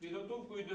we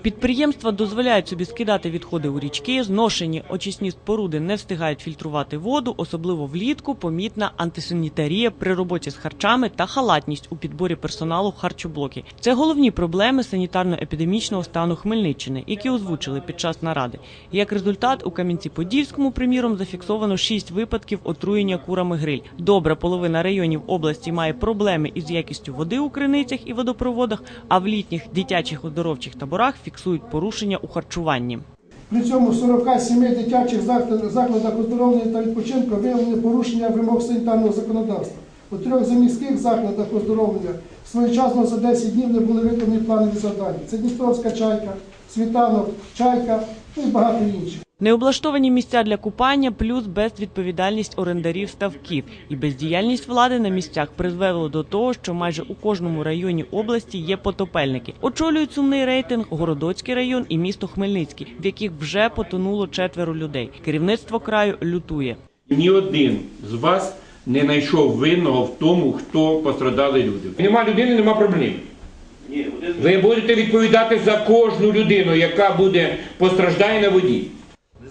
Підприємства дозволяють собі скидати відходи у річки, зношені очисні споруди не встигають фільтрувати воду, особливо влітку помітна антисанітарія при роботі з харчами та халатність у підборі персоналу харчоблоки. Це головні проблеми санітарно-епідемічного стану Хмельниччини, які озвучили під час наради. Як результат, у Кам'янці-Подільському, приміром, зафіксовано 6 випадків отруєння курами гриль. Добра половина районів області має проблеми із якістю води у криницях і водопроводах, а в літніх дитячих оздоровчих таборах фіксують порушення у харчуванні. При цьому 47 дитячих закладах оздоровлення та відпочинку виявлені порушення вимог санітарного законодавства. У трьох заміських закладах оздоровлення своєчасно за 10 днів не були виконані планові завдання. Це Дністровська чайка, Світанок, чайка ну і багато інших. Необлаштовані місця для купання, плюс безвідповідальність орендарів ставків і бездіяльність влади на місцях призвело до того, що майже у кожному районі області є потопельники. Очолюють сумний рейтинг Городоцький район і місто Хмельницький, в яких вже потонуло четверо людей. Керівництво краю лютує. Ні один з вас не знайшов винного в тому, хто пострадали люди. Нема людини, нема проблем. Ви будете відповідати за кожну людину, яка буде постраждає на воді.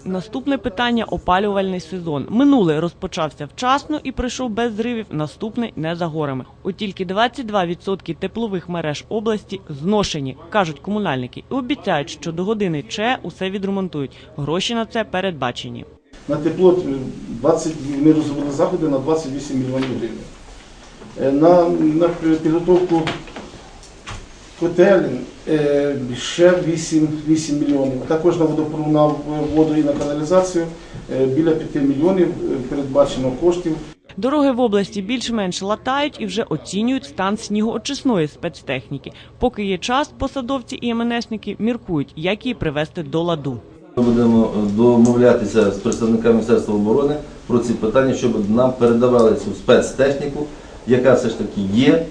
Наступне питання опалювальний сезон. Минулий розпочався вчасно і пройшов без зривів. Наступний не за горами. От тільки 22% теплових мереж області зношені, кажуть комунальники, і обіцяють, що до години Че усе відремонтують. Гроші на це передбачені. На тепло е, 20, ми розробили заходи на 28 мільйонів гривень. Е, На, на підготовку котелень е, ще 8, 8 мільйонів. Також на водопро- воду і на каналізацію е, біля 5 мільйонів е, передбачено коштів. Дороги в області більш-менш латають і вже оцінюють стан снігоочисної спецтехніки. Поки є час, посадовці і МНСники міркують, як її привести до ладу. Ми будемо домовлятися з представниками Міністерства оборони про ці питання, щоб нам передавали цю спецтехніку, яка все ж таки є,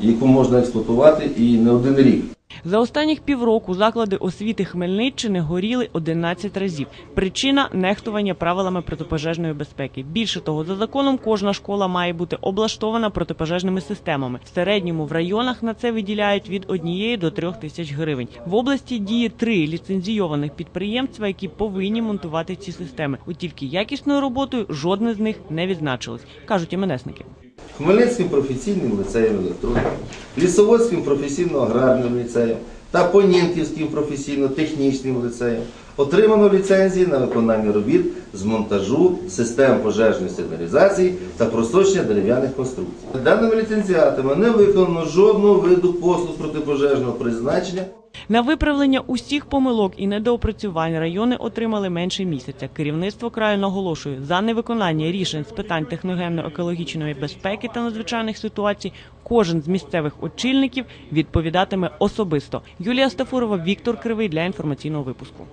яку можна експлуатувати і не один рік. За останніх півроку заклади освіти Хмельниччини горіли 11 разів. Причина нехтування правилами протипожежної безпеки. Більше того, за законом кожна школа має бути облаштована протипожежними системами. В середньому в районах на це виділяють від 1 до 3 тисяч гривень. В області діє три ліцензійованих підприємства, які повинні монтувати ці системи. От тільки якісною роботою жодне з них не відзначилось, кажуть МНСники. Хмельницьким професійним ліцеєм електроніки, Лісоводським професійно-аграрним ліцеєм та Понінківським професійно-технічним ліцеєм отримано ліцензії на виконання робіт з монтажу систем пожежної сигналізації та просочення дерев'яних конструкцій. Даними ліцензіатами не виконано жодного виду послуг протипожежного призначення. На виправлення усіх помилок і недоопрацювань райони отримали менше місяця. Керівництво краю наголошує за невиконання рішень з питань техногенно-екологічної безпеки та надзвичайних ситуацій. Кожен з місцевих очільників відповідатиме особисто. Юлія Стафурова, Віктор Кривий для інформаційного випуску.